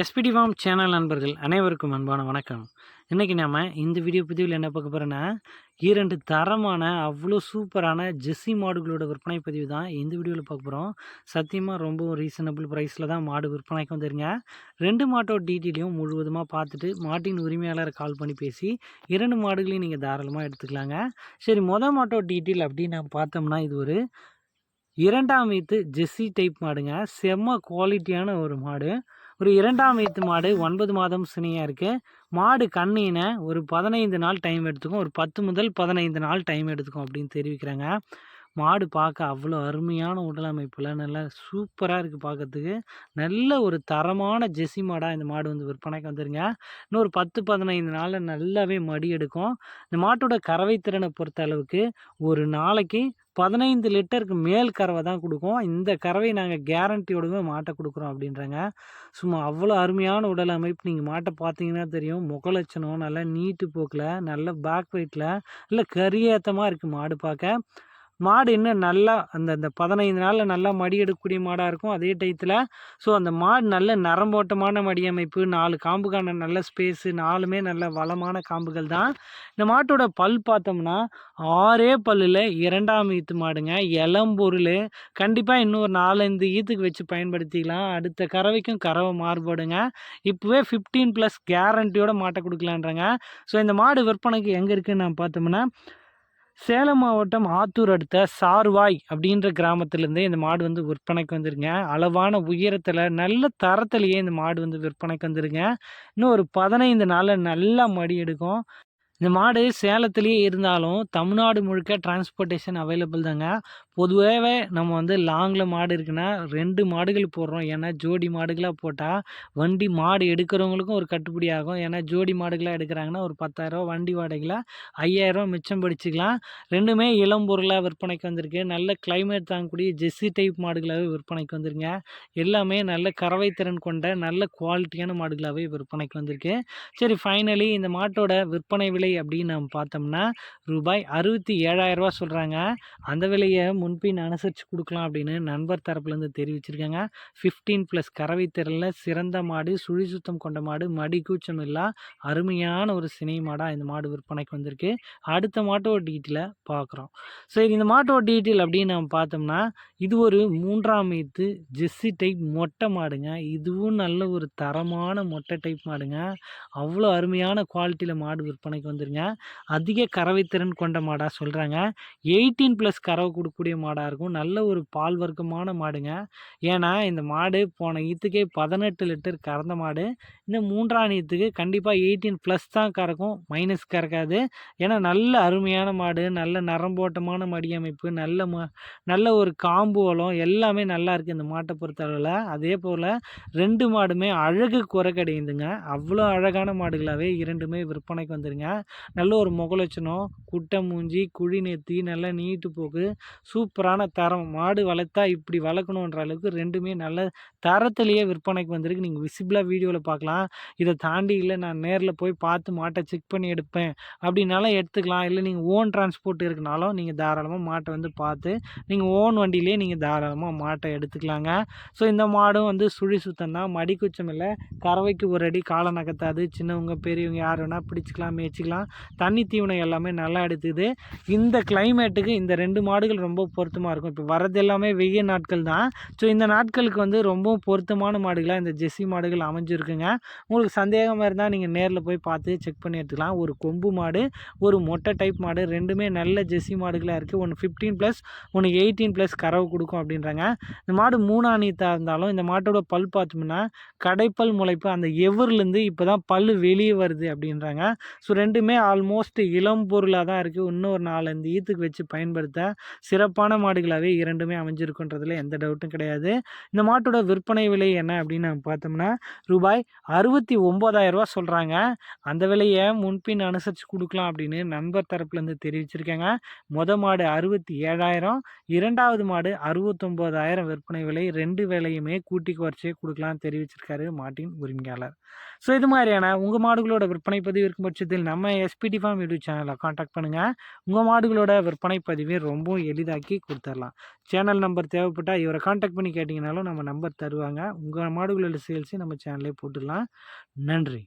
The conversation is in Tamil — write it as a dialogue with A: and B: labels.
A: எஸ்பிடி ஃபார்ம் சேனல் நண்பர்கள் அனைவருக்கும் அன்பான வணக்கம். இன்றைக்கி நாம் இந்த வீடியோ பதிவில் என்ன பார்க்க போகிறோன்னா இரண்டு தரமான அவ்வளோ சூப்பரான ஜெஸ்ஸி மாடுகளோட விற்பனை பதிவு தான் இந்த வீடியோவில் பார்க்க போகிறோம் சத்தியமாக ரொம்ப ரீசனபிள் ப்ரைஸில் தான் மாடு விற்பனைக்கு வந்துருங்க. ரெண்டு மாட்டோட டீட்டெயிலையும் முழுவதுமாக பார்த்துட்டு மாட்டின் உரிமையாளரை கால் பண்ணி பேசி இரண்டு மாடுகளையும் நீங்கள் தாராளமாக எடுத்துக்கலாங்க. சரி மொதல் மாட்டோட டீட்டெயில் அப்படின்னு நான் பார்த்தோம்னா இது ஒரு இரண்டாம் வீத்து ஜெஸ்ஸி டைப் மாடுங்க. செம்ம குவாலிட்டியான ஒரு மாடு. ஒரு இரண்டாம் வீத்து மாடு ஒன்பது மாதம் சினியாக இருக்குது மாடு கண்ணின ஒரு பதினைந்து நாள் டைம் எடுத்துக்கும். ஒரு பத்து முதல் பதினைந்து நாள் டைம் எடுத்துக்கும் அப்படின்னு தெரிவிக்கிறாங்க. மாடு பார்க்க அவ்வளோ அருமையான உடல் அமைப்பில் நல்லா சூப்பராக இருக்குது பார்க்கறதுக்கு. நல்ல ஒரு தரமான ஜெஸ்ஸி மாடாக இந்த மாடு வந்து விற்பனைக்கு வந்துருங்க. இன்னும் ஒரு பத்து பதினைந்து நாளில் நல்லாவே மடி எடுக்கும். இந்த மாட்டோட கறவை திறனை பொறுத்த அளவுக்கு ஒரு நாளைக்கு பதினைந்து லிட்டருக்கு மேல் கறவை தான் கொடுக்கும். இந்த கறவை நாங்கள் கேரண்டியோடவே மாட்டை கொடுக்குறோம் அப்படின்றாங்க. சும்மா அவ்வளோ அருமையான உடல் அமைப்பு. நீங்கள் மாட்டை பார்த்தீங்கன்னா தெரியும். முகலட்சணம் நல்லா நீட்டு போக்கில் நல்ல பேக் வெயிட்டில் நல்ல கரியேத்தமாக இருக்குது மாடு பார்க்க. மாடு இன்னும் நல்லா அந்த அந்த பதினைந்து நாளில் நல்லா மடி எடுக்கக்கூடிய மாடாக இருக்கும். அதே டயத்தில் ஸோ அந்த மாடு நல்ல நரம்போட்டமான மடி அமைப்பு நாலு காம்புக்கான நல்ல ஸ்பேஸு நாலுமே நல்ல வளமான காம்புகள் தான். இந்த மாட்டோட பல் பார்த்தோம்னா ஆறே பல்லில் இரண்டாம் ஈத்து மாடுங்க இளம்பொருள் கண்டிப்பாக இன்னும் ஒரு நாலஞ்சு ஈத்துக்கு வச்சு பயன்படுத்திக்கலாம். அடுத்த கறவைக்கும் கறவை மாறுபடுங்க. இப்போவே ஃபிஃப்டீன் ப்ளஸ் கேரண்டியோட மாட்டை கொடுக்கலான்றாங்க ஸோ இந்த மாடு விற்பனைக்கு எங்கே இருக்குன்னு நான் பார்த்தோம்னா சேலம் மாவட்டம் ஆத்தூர் அடுத்த சார்வாய் அப்படின்ற கிராமத்துலேருந்து இந்த மாடு வந்து விற்பனைக்கு வந்துருங்க. அளவான உயரத்தில் நல்ல தரத்துலேயே இந்த மாடு வந்து விற்பனைக்கு வந்துருங்க. இன்னும் ஒரு பதினைந்து நாளில் நல்லா மடி எடுக்கும். இந்த மாடு சேலத்துலேயே இருந்தாலும் தமிழ்நாடு முழுக்க டிரான்ஸ்போர்ட்டேஷன் அவைலபிள் தாங்க. பொதுவாகவே நம்ம வந்து லாங்கில் மாடு இருக்குன்னா ரெண்டு மாடுகள் போடுறோம். ஏன்னா ஜோடி மாடுகளாக போட்டால் வண்டி மாடு எடுக்கிறவங்களுக்கும் ஒரு கட்டுப்படி ஆகும். ஏன்னா ஜோடி மாடுகளாக எடுக்கிறாங்கன்னா ஒரு பத்தாயிரரூவா வண்டி வாடகையில் ஐயாயிரரூவா மிச்சம் படிச்சுக்கலாம். ரெண்டுமே இளம் பொருளாக விற்பனைக்கு வந்திருக்கு. நல்ல கிளைமேட் தாங்கக்கூடிய ஜெஸ்ஸி டைப் மாடுகளாகவே விற்பனைக்கு வந்துருங்க. எல்லாமே நல்ல கறவை திறன் கொண்ட நல்ல குவாலிட்டியான மாடுகளாகவே விற்பனைக்கு வந்திருக்கு. சரி ஃபைனலி இந்த மாட்டோட விற்பனை விலை அப்படின்னு நம்ம பார்த்தோம்னா ரூபாய் அறுபத்தி ஏழாயிரரூபா சொல்கிறாங்க அந்த விலையை முன்பின் அனுசரித்து கொடுக்கலாம் அப்படின்னு நண்பர் தரப்புலேருந்து தெரிவிச்சிருக்காங்க. ஃபிஃப்டீன் ப்ளஸ் கறவை திறனில் சிறந்த மாடு சுழி சுத்தம் கொண்ட மாடு மடி கூச்சம் இல்லா அருமையான ஒரு சினை மாடாக இந்த மாடு விற்பனைக்கு வந்திருக்கு. அடுத்த மாட்டோட டீட்டெயிலை பார்க்குறோம் சரி இந்த மாட்டோட டீட்டெயில் அப்படின்னு நம்ம பார்த்தோம்னா இது ஒரு மூன்றாம் மீத்து ஜெஸ்ஸி டைப் மொட்டை மாடுங்க. இதுவும் நல்ல ஒரு தரமான மொட்டை டைப் மாடுங்க. அவ்வளோ அருமையான குவாலிட்டியில் மாடு விற்பனைக்கு வந்துருங்க. அதிக கறவை திறன் கொண்ட மாடாக சொல்கிறாங்க எயிட்டீன் ப்ளஸ் கறவை கொடுக்கக்கூடிய மாடாக இருக்கும். நல்ல ஒரு பால் வர்க்கமான மாடுங்க. ஏன்னா இந்த மாடு போன ஈத்துக்கே பதினெட்டு லிட்டர் கறந்த மாடு. இந்த மூன்றாம் ஈத்துக்கு கண்டிப்பாக எயிட்டீன் ப்ளஸ் தான் கறக்கும். மைனஸ் கறக்காது. ஏன்னா நல்ல அருமையான மாடு நல்ல நரம்போட்டமான மடி அமைப்பு நல்ல ம நல்ல ஒரு காம்பு வளம் எல்லாமே நல்லா இருக்குது இந்த மாட்டை பொறுத்தளவில். அதே போல் ரெண்டு மாடுமே அழகு குறை கிடையுதுங்க அவ்வளோ அழகான மாடுகளாகவே இரண்டுமே விற்பனைக்கு வந்துருங்க. நல்ல ஒரு முகலட்சணம் குட்டை மூஞ்சி குழி நெத்தி நல்ல நீட்டு போக்கு சூப்பரான தரம். மாடு வளர்த்தா இப்படி வளர்க்கணுன்ற அளவுக்கு ரெண்டுமே நல்ல தரத்துலேயே விற்பனைக்கு வந்திருக்கு. நீங்கள் விசிபிளாக வீடியோவில் பார்க்கலாம். இதை தாண்டி இல்லை நான் நேரில் போய் பார்த்து மாட்டை செக் பண்ணி எடுப்பேன் அப்படின்னாலும் எடுத்துக்கலாம். இல்லை நீங்கள் ஓன் டிரான்ஸ்போர்ட் இருக்குனாலும் நீங்கள் தாராளமாக மாட்டை வந்து பார்த்து நீங்கள் ஓன் வண்டியிலே நீங்கள் தாராளமாக மாட்டை எடுத்துக்கலாங்க. ஸோ இந்த மாடும் வந்து சுழி சுத்தம் தான். மடி இல்லை. கறவைக்கு ஒரு அடி காலை நகர்த்தாது. சின்னவங்க பெரியவங்க யார் வேணால் பிடிச்சிக்கலாம் மேய்ச்சிக்கலாம். தண்ணி தீவனம் எல்லாமே நல்லா எடுத்துது இந்த கிளைமேட்டுக்கு இந்த ரெண்டு மாடுகள் ரொம்ப பொருத்தமாக இருக்கும். இப்போ வரது எல்லாமே வெய்ய நாட்கள் தான். ஸோ இந்த நாட்களுக்கு வந்து ரொம்பவும் பொருத்தமான மாடுகளாக இந்த ஜெஸ்ஸி மாடுகள் அமைஞ்சிருக்குங்க. உங்களுக்கு சந்தேகமாக இருந்தால் நீங்கள் நேரில் போய் பார்த்து செக் பண்ணி எடுத்துக்கலாம். ஒரு கொம்பு மாடு ஒரு மொட்டை டைப் மாடு ரெண்டுமே நல்ல ஜெஸ்ஸி மாடுகளாக இருக்குது ஒன்று ஃபிஃப்டீன் ப்ளஸ் ஒன்று எயிட்டீன் ப்ளஸ் கறவு கொடுக்கும் அப்படின்றாங்க. இந்த மாடு மூணாணியத்தாக இருந்தாலும் இந்த மாட்டோட பல் பார்த்தோம்னா கடைப்பல் முளைப்பு அந்த எவர்லேருந்து இப்போ தான் பல் வெளியே வருது அப்படின்றாங்க. ஸோ ரெண்டு ரெண்டுமே ஆல்மோஸ்ட் இளம் பொருளாக தான் இருக்குது இன்னும் ஒரு நாலஞ்சு ஈத்துக்கு வச்சு பயன்படுத்த சிறப்பான மாடுகளாகவே இரண்டுமே அமைஞ்சிருக்குன்றதுல எந்த டவுட்டும் கிடையாது. இந்த மாட்டோட விற்பனை விலை என்ன அப்படின்னு நம்ம பார்த்தோம்னா ரூபாய் அறுபத்தி ஒம்பதாயிரரூவா சொல்கிறாங்க அந்த விலையை முன்பின் அனுசரித்து கொடுக்கலாம் அப்படின்னு நண்பர் தரப்புலேருந்து தெரிவிச்சிருக்காங்க. மொத மாடு அறுபத்தி ஏழாயிரம் இரண்டாவது மாடு அறுபத்தொம்போதாயிரம் விற்பனை விலை. ரெண்டு விலையுமே கூட்டி குறைச்சே கொடுக்கலாம் தெரிவிச்சிருக்காரு மாட்டின் உரிமையாளர். ஸோ இது மாதிரியான உங்கள் மாடுகளோட விற்பனை பதிவு இருக்கும் பட்சத்தில் நம்ம எஸ்பிடி ஃபார்ம் யூடியூப் சேனலை காண்டாக்ட் பண்ணுங்கள் உங்கள் மாடுகளோட விற்பனை பதிவை ரொம்பவும் எளிதாக்கி கொடுத்துர்லாம். சேனல் நம்பர் தேவைப்பட்டால் இவரை காண்டாக்ட் பண்ணி கேட்டிங்கனாலும் நம்ம நம்பர் தருவாங்க. உங்கள் மாடுகளோட சேல்ஸையும் நம்ம சேனல்லே போட்டுடலாம் நன்றி.